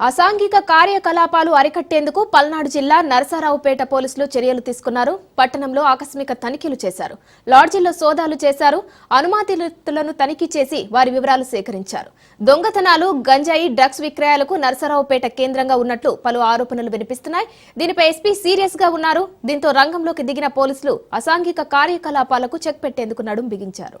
అసాంఘిక కార్యకలాపాలు అరికట్టేందుకు పల్నాడు జిల్లా నరసరావుపేట పోలీసులు చర్యలు తీసుకున్నారు. పట్టణంలో ఆకస్మిక తనిఖీలు చేశారు. లాడ్జీల్లో సోదాలు చేశారు. అనుమానితులను తనిఖీ చేసి వారి వివరాలు సేకరించారు. దొంగతనాలు గంజాయి డ్రగ్స్ విక్రయాలకు నరసరావుపేట కేంద్రంగా ఉన్నట్లు పలు ఆరోపణలు వినిపిస్తున్నాయి. దీనిపై ఎస్పీ సీరియస్గా ఉన్నారు. దీంతో రంగంలోకి దిగిన పోలీసులు అసాంఘిక కార్యకలాపాలకు చెక్ పెట్టేందుకు నడుం బిగించారు.